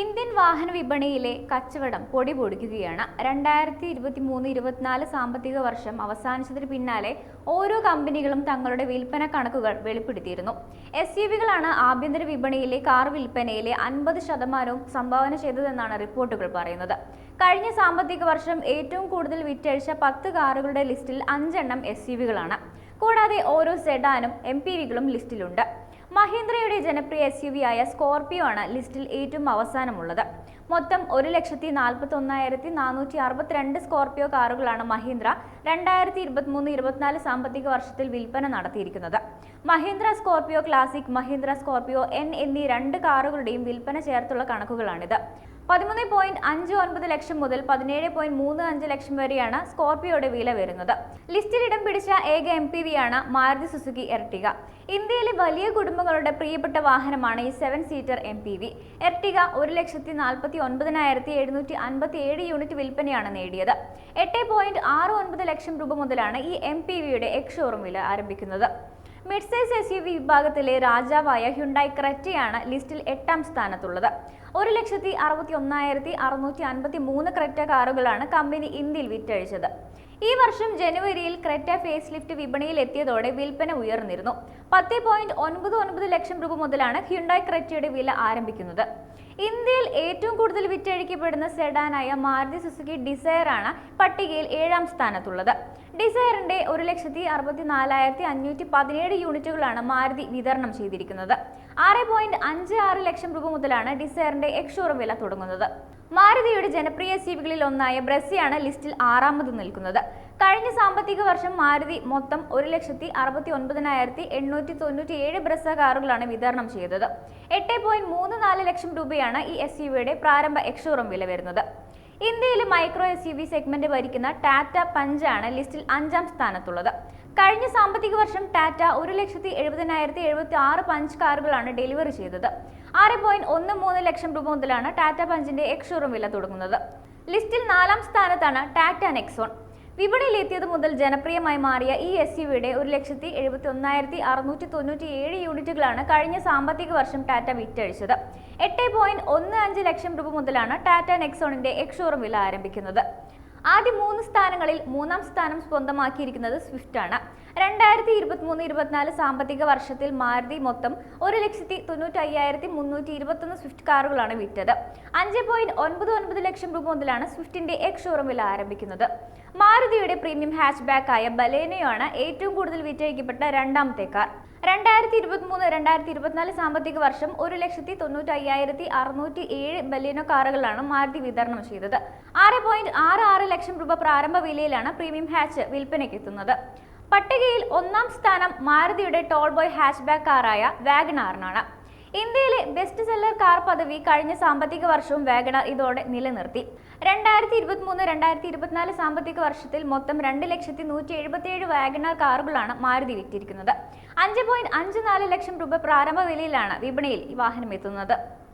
Indian വാഹന വിപണിയിലെ കച്ചവടം പൊടി പൊടിക്കുകയാണ്. രണ്ടായിരത്തി ഇരുപത്തി മൂന്ന് ഇരുപത്തിനാല് സാമ്പത്തിക വർഷം അവസാനിച്ചതിന് പിന്നാലെ ഓരോ കമ്പനികളും തങ്ങളുടെ വിൽപ്പന കണക്കുകൾ വെളിപ്പെടുത്തിയിരുന്നു. എസ് യു വികളാണ് ആഭ്യന്തര വിപണിയിലെ കാർ വിൽപ്പനയിലെ അൻപത് ശതമാനവും സംഭാവന ചെയ്തതെന്നാണ് റിപ്പോർട്ടുകൾ പറയുന്നത്. കഴിഞ്ഞ സാമ്പത്തിക വർഷം ഏറ്റവും കൂടുതൽ വിറ്റഴിച്ച പത്ത് കാറുകളുടെ ലിസ്റ്റിൽ അഞ്ചെണ്ണം എസ് യു വികളാണ്. കൂടാതെ ഓരോ സെഡാനും എം പി വികളും ലിസ്റ്റിലുണ്ട്. മഹീന്ദ്രയുടെ ജനപ്രിയ എസ് യു വി ആയ സ്കോർപിയോ ആണ് ലിസ്റ്റിൽ ഏറ്റവും അവസാനമുള്ളത്. മൊത്തം ഒരു ലക്ഷത്തി നാൽപ്പത്തി ഒന്നായിരത്തി നാനൂറ്റി അറുപത്തിരണ്ട് സ്കോർപിയോ കാറുകളാണ് മഹീന്ദ്ര രണ്ടായിരത്തി ഇരുപത്തിമൂന്ന് ഇരുപത്തിനാല് സാമ്പത്തിക വർഷത്തിൽ വിൽപ്പന നടത്തിയിരിക്കുന്നത്. Mahindra Scorpio Classic Mahindra Scorpio N എന്നീ രണ്ട് കാറുകളുടെയും വിൽപ്പന ചേർത്തുള്ള കണക്കുകളാണിത്. പതിമൂന്ന് പോയിന്റ് അഞ്ച് ഒൻപത് ലക്ഷം മുതൽ പതിനേഴ് പോയിന്റ് മൂന്ന് അഞ്ച് ലക്ഷം വരെയാണ് സ്കോർപിയോയുടെ വില വരുന്നത്. ലിസ്റ്റിൽ ഇടം പിടിച്ച ഏക എം പി വിയാണ് മാരുതി സുസുക്കി എർട്ടിക ഇന്ത്യയിലെ വലിയ കുടുംബങ്ങളുടെ പ്രിയപ്പെട്ട വാഹനമാണ് ഈ seven seater M P V. Ertiga ഒരു ലക്ഷത്തി നാൽപ്പത്തി ഒൻപതിനായിരത്തി എഴുന്നൂറ്റി അൻപത്തി ഏഴ് യൂണിറ്റ് വിൽപ്പനയാണ് നേടിയത്. എട്ട് പോയിന്റ് ആറ് ഒൻപത് ലക്ഷം രൂപ മുതലാണ് ഈ എം പി വിയുടെ എക്സ് ഷോറൂം വില ആരംഭിക്കുന്നത്. മിഡ്സൈസ് എസ് യു വി വിഭാഗത്തിലെ രാജാവായ ഹ്യുണ്ടായി ക്രെറ്റയാണ് ലിസ്റ്റിൽ എട്ടാം സ്ഥാനത്തുള്ളത്. ഒരു ലക്ഷത്തി അറുപത്തി ഒന്നായിരത്തി അറുന്നൂറ്റി അൻപത്തി മൂന്ന് ക്രെറ്റ കാറുകളാണ് കമ്പനി ഇന്ത്യയിൽ വിറ്റഴിച്ചത്. ഈ വർഷം ജനുവരിയിൽ ക്രെറ്റ ഫേസ് ലിഫ്റ്റ് വിപണിയിൽ എത്തിയതോടെ വിൽപ്പന ഉയർന്നിരുന്നു. പത്ത് പോയിന്റ് ഒൻപത് ഒൻപത് ലക്ഷം രൂപ മുതലാണ് ഹ്യുണ്ടായി ക്രെറ്റയുടെ വില ആരംഭിക്കുന്നത്. ഇന്ത്യയിൽ ഏറ്റവും കൂടുതൽ വിറ്റഴിക്കപ്പെടുന്ന സെഡാനായ മാരുതി സുസുക്കി ഡിസയർ ആണ് പട്ടികയിൽ ഏഴാം സ്ഥാനത്തുള്ളത്. ഡിസയറിന്റെ ഒരു ലക്ഷത്തി അറുപത്തി നാലായിരത്തി അഞ്ഞൂറ്റി പതിനേഴ് യൂണിറ്റുകളാണ് മാരുതി വിതരണം ചെയ്തിരിക്കുന്നത്. ആറ് പോയിന്റ് അഞ്ച് ആറ് ലക്ഷം രൂപ മുതലാണ് ഡിസയറിന്റെ എക്സ്ഷോറും വില തുടങ്ങുന്നത്. മാരുതിയുടെ ജനപ്രിയ സീവികളിൽ ഒന്നായ ബ്രസിയാണ് ലിസ്റ്റിൽ ആറാമത് നിൽക്കുന്നത്. കഴിഞ്ഞ സാമ്പത്തിക വർഷം മാരുതി മൊത്തം ഒരു ലക്ഷത്തി അറുപത്തി ഒൻപതിനായിരത്തി എണ്ണൂറ്റി തൊണ്ണൂറ്റി ഏഴ് ബ്രസ കാറുകളാണ് വിതരണം ചെയ്തത്. എട്ട് പോയിന്റ് മൂന്ന് നാല് ലക്ഷം രൂപയാണ് ഈ എസ് യുടെ പ്രാരംഭ എക്സ്ഷോറും വില വരുന്നത്. ഇന്ത്യയിലെ micro S U V segment ഭരിക്കുന്ന ടാറ്റ പഞ്ചാണ് ലിസ്റ്റിൽ അഞ്ചാം സ്ഥാനത്തുള്ളത്. കഴിഞ്ഞ സാമ്പത്തിക വർഷം ടാറ്റ ഒരു ലക്ഷത്തി എഴുപതിനായിരത്തി എഴുപത്തി ആറ് പഞ്ച് കാറുകളാണ് ഡെലിവറി ചെയ്തത്. ആറ് പോയിന്റ് ഒന്ന് മൂന്ന് ലക്ഷം രൂപ മുതലാണ് ടാറ്റ പഞ്ചിന്റെ എക്സ് ഷോറൂം വില തുടങ്ങുന്നത്. ലിസ്റ്റിൽ നാലാം സ്ഥാനത്താണ് ടാറ്റ നെക്സോൺ. വിപണിയിലെത്തിയത് മുതൽ ജനപ്രിയമായി മാറിയ ഈ എസ് യുവിയുടെ ഒരു ലക്ഷത്തി എഴുപത്തി ഒന്നായിരത്തി അറുന്നൂറ്റി തൊണ്ണൂറ്റി ഏഴ് യൂണിറ്റുകളാണ് കഴിഞ്ഞ സാമ്പത്തിക വർഷം ടാറ്റ വിറ്റഴിച്ചത്. എട്ട് പോയിന്റ് ഒന്ന് അഞ്ച് ലക്ഷം രൂപ മുതലാണ് ടാറ്റ നെക്സോണിന്റെ എക്സോറും വില ആരംഭിക്കുന്നത്. ആദ്യ മൂന്ന് സ്ഥാനങ്ങളിൽ മൂന്നാം സ്ഥാനം സ്വന്തമാക്കിയിരിക്കുന്നത് സ്വിഫ്റ്റ് ആണ്. രണ്ടായിരത്തി ഇരുപത്തി മൂന്ന് ഇരുപത്തിനാല് സാമ്പത്തിക വർഷത്തിൽ മാരുതി മൊത്തം ഒരു ലക്ഷത്തി തൊണ്ണൂറ്റി അയ്യായിരത്തി മുന്നൂറ്റി ഇരുപത്തൊന്ന് സ്വിഫ്റ്റ് കാറുകളാണ് വിറ്റത്. അഞ്ച് പോയിന്റ് ഒൻപത് ഒൻപത് ലക്ഷം രൂപ മുതലാണ് സ്വിഫ്റ്റിന്റെ എക് ഷോറൂം വില ആരംഭിക്കുന്നത്. മാരുതിയുടെ പ്രീമിയം ഹാച്ച് ബാക്ക് ആയ ബലേനയാണ് ഏറ്റവും കൂടുതൽ വിറ്റഴിക്കപ്പെട്ട രണ്ടാമത്തെ കാർ. രണ്ടായിരത്തി ഇരുപത്തി മൂന്ന് രണ്ടായിരത്തി ഇരുപത്തിനാല് സാമ്പത്തിക വർഷം ഒരു ലക്ഷത്തി തൊണ്ണൂറ്റി അയ്യായിരത്തി അറുന്നൂറ്റി ഏഴ് ബലിയനോ കാറുകളാണ് മാരുതി വിതരണം ചെയ്തത്. ആറ് പോയിന്റ് ആറ് ആറ് ലക്ഷം രൂപ പ്രാരംഭ വിലയിലാണ് പ്രീമിയം ഹാച്ച് വിൽപ്പനയ്ക്ക് എത്തുന്നത് പട്ടികയിൽ ഒന്നാം സ്ഥാനം മാരുതിയുടെ ടോൾ ബോയ് ഹാച്ച് ബാക്ക് കാറായ വാഗണാറിനാണ്. ഇന്ത്യയിലെ ബെസ്റ്റ് സെല്ലർ കാർ പദവി കഴിഞ്ഞ സാമ്പത്തിക വർഷവും വാഗണർ ഇതോടെ നിലനിർത്തി. രണ്ടായിരത്തി ഇരുപത്തി മൂന്ന് രണ്ടായിരത്തി ഇരുപത്തിനാല് സാമ്പത്തിക വർഷത്തിൽ മൊത്തം രണ്ട് ലക്ഷത്തി നൂറ്റി എഴുപത്തിയേഴ് വാഗണർ കാറുകളാണ് മാരുതി വിറ്റിരിക്കുന്നത്. അഞ്ച് പോയിന്റ് അഞ്ച് നാല് ലക്ഷം രൂപ പ്രാരംഭ വിലയിലാണ് വിപണിയിൽ ഈ വാഹനം എത്തുന്നത്.